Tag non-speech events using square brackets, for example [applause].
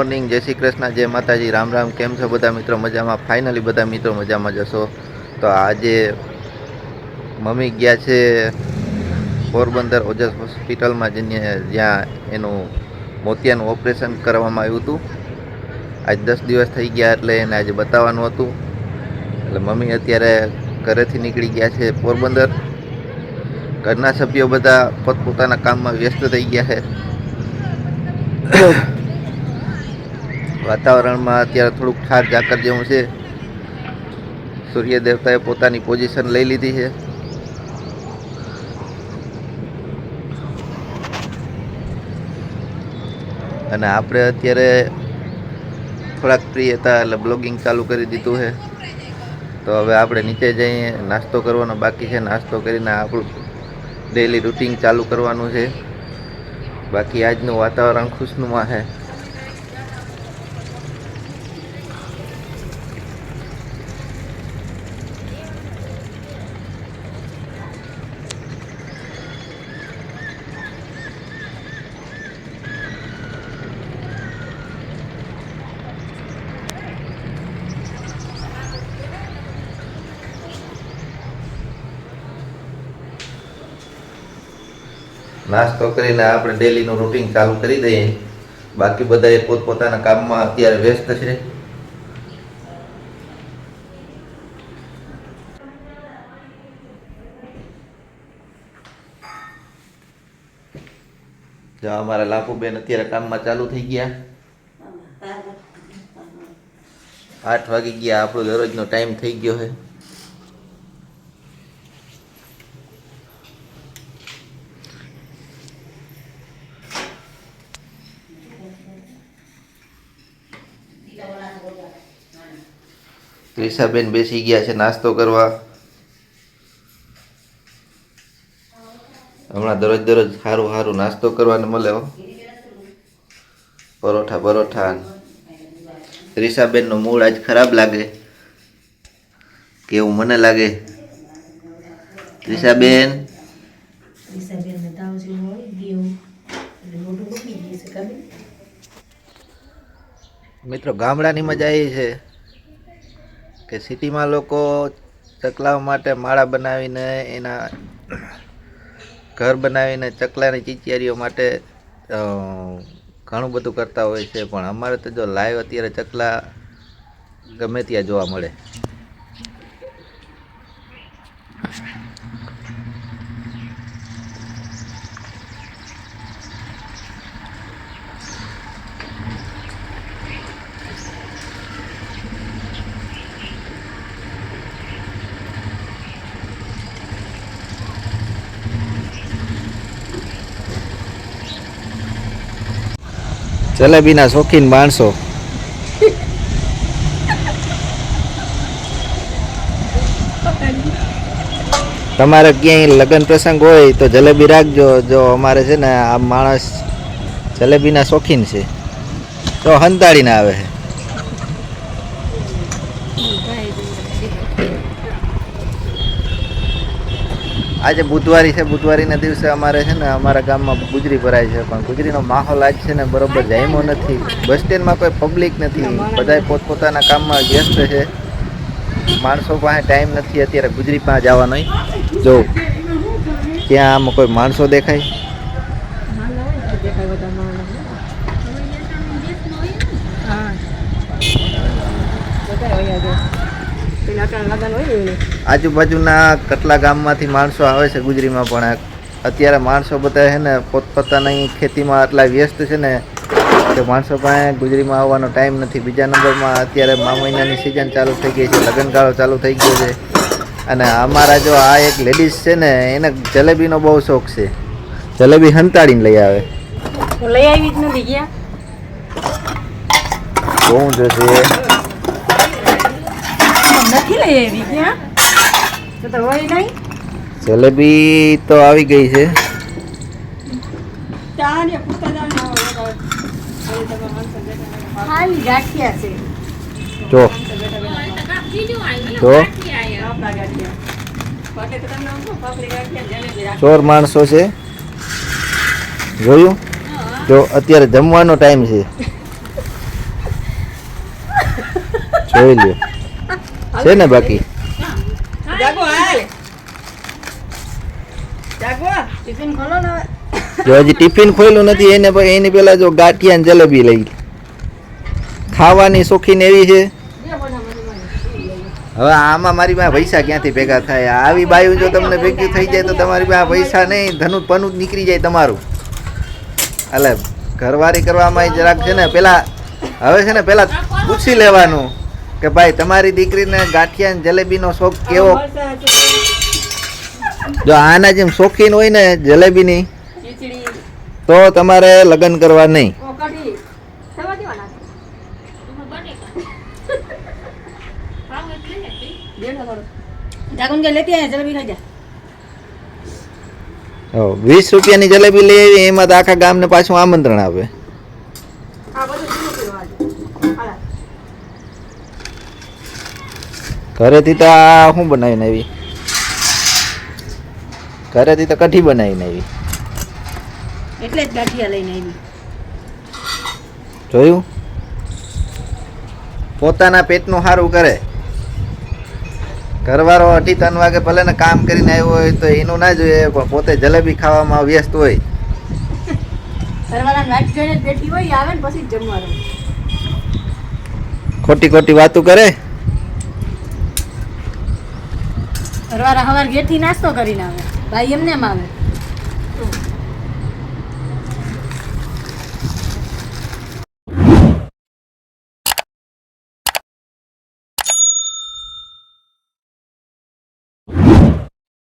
Morning, જય શ્રી કૃષ્ણ, જય માતાજી, રામ રામ, કેમ છો બધા મિત્રો મજામાં? ફાઇનલી બધા મિત્રો મજામાં જશો તો આજે મમ્મી ગયા છે પોરબંદર ઓજસ હોસ્પિટલમાં જઈને જ્યાં એનું મોતિયાનું ઓપરેશન કરવામાં આવ્યું હતું. આજ દસ દિવસ થઈ ગયા એટલે એને આજે બતાવવાનું હતું. એટલે મમ્મી અત્યારે ઘરેથી નીકળી ગયા છે પોરબંદર. ઘરના સભ્યો બધા પોતપોતાના કામમાં વ્યસ્ત થઈ ગયા છે. વાતાવરણમાં અત્યારે થોડુંક ઠાર ઝાકર જેવું છે. સૂર્ય દેવતાએ પોતાની પોઝિશન લઈ લીધી છે. અને આપણે અત્યારે થોડાક ફ્રી હતા એટલે બ્લોગિંગ ચાલુ કરી દીધું છે. તો હવે આપણે નીચે જઈએ, નાસ્તો કરવાનો બાકી છે. નાસ્તો કરીને આપણું ડેલી રૂટિન ચાલુ કરવાનું છે. બાકી આજનું વાતાવરણ ખુશનુમા છે. નાસ્તો કરીને આપણે ડેલીનું રૂટિન ચાલુ કરી દઈએ. બાકી બધા એ પોતપોતાના કામમાં અત્યારે વ્યસ્ત છે. જો અમારા લાખુબેન અત્યારે કામમાં ચાલુ થઈ ગયા. આઠ વાગી ગયા, આપણો દરરોજનો ટાઈમ થઈ ગયો છે. ક્રિષાબેન બેસી ગયા છે નાસ્તો કરવા. હમણાં દરરોજ દરરોજ સારું સારું નાસ્તો કરવાનો મળે પરોઠા પરોઠા ક્રિષાબેનનો મૂડ આજ ખરાબ લાગે. કેવું મને લાગે. ખબર મિત્રો ગામડાની મજા એ છે. કે સિટીમાં લોકો ચકલાઓ માટે માળા બનાવીને એના ઘર બનાવીને ચકલાની ચીચિયારીઓ માટે ઘણું બધું કરતા હોય છે. પણ અમારે તો જો લાઈવ અત્યારે ચકલા ગમે ત્યાં જોવા મળે. જલેબીના શોખીન માણસો. તમારે ક્યાંય લગ્ન પ્રસંગ હોય તો જલેબી રાખજો. જો અમારે છે ને આ માણસ જલેબીના શોખીન છે. તો હંતાડીને આવે છે. આજે બુધવારી છે, બુધવારીના દિવસે અમારે છે ને, અમારા ગામમાં ગુજરી ભરાય છે, પણ ગુજરીનો માહોલ આજ છે ને બરોબર જામ્યો નથી. બસ સ્ટેન્ડમાં કોઈ પબ્લિક નથી. બધાય પોતપોતાના કામમાં વ્યસ્ત છે. માણસો પાસે ટાઈમ નથી, અત્યારે ગુજરી પાસે જવાનો જો ત્યાં આમ કોઈ માણસો દેખાય? હા. આજુબાજુના કેટલા ગામમાંથી માણસો આવે છે ગુજરીમાં પણ અત્યારે માણસો બધા છે ને પોતપોતાની ખેતીમાં આટલા વ્યસ્ત છે ને કે માણસો પાસે ગુજરીમાં આવવાનો ટાઈમ નથી. બીજા નંબરમાં અત્યારે મા મહિનાની સિઝન ચાલુ થઈ ગઈ છે લગ્નગાળો ચાલુ થઈ ગયો છે. અને અમારા જો આ એક લેડીઝ છે ને એને જલેબીનો બહુ શોખ છે. જલેબી હંતાડીને લઈ આવે. લઈ આવી જ નથી ગયા? બહુ જોશે નથી લઈ આવી ક્યાં? તો તો હોય નહીં. જલેબી તો આવી ગઈ છે. જો. જો. ચોર માણસો છે. જોયું? જો અત્યારે જમવાનો ટાઈમ છે. [laughs] જોઈ લ્યો. છે ને બાકી? ટિફિન ખોલો ને હવે. જો હજી ટિફિન ખોલ્યું નથી એને એની પેલા જો ગાંઠિયા ને જલેબી લઈ. ખાવાની શોખીન એવી છે. હવે આમાં મારી પાસે પૈસા ક્યાંથી ભેગા થાય? આવી બાયું જો તમને ભેગી થઈ જાય તો તમારી પાસે પૈસા નહીં ધનુટ પનું નીકળી જાય તમારું. એટલે ઘરવારી કરવામાં જરાક છે ને પેલા હવે છે ને પેલા પૂછી લેવાનું. કે ભાઈ તમારી દીકરીને ગાંઠિયા ને જલેબીનો શોખ કેવો? જો આના જેમ શોખીન હોય ને જલેબીની તો તમારે લગ્ન કરવા નહીં. વીસ રૂપિયાની જલેબી લઈ આવી એમાં તો આખા ગામને પાછું આમંત્રણ આવે આ બધું શું પીવા હાલા ઘરેથી તો આ શું બનાવીને આવી? ઘરેથી તો કઢી બનાવીને આવી. એટલે જ ગાંઠિયા લઈને આવી. જોયું? પોતાના પેટનું સારું કરે. ઘરવાળો અઢી ત્રણ વાગે ભલે ને કામ કરીને આવ્યો હોય તો એનું ના જોઈએ પણ પોતે જલેબી ખાવામાં વ્યસ્ત હોય. ખોટી ખોટી વાતું કરે? ઘરવાળા સવાર ઘેરથી નાસ્તો કરીને આવે. ભાઈ એમને આવે.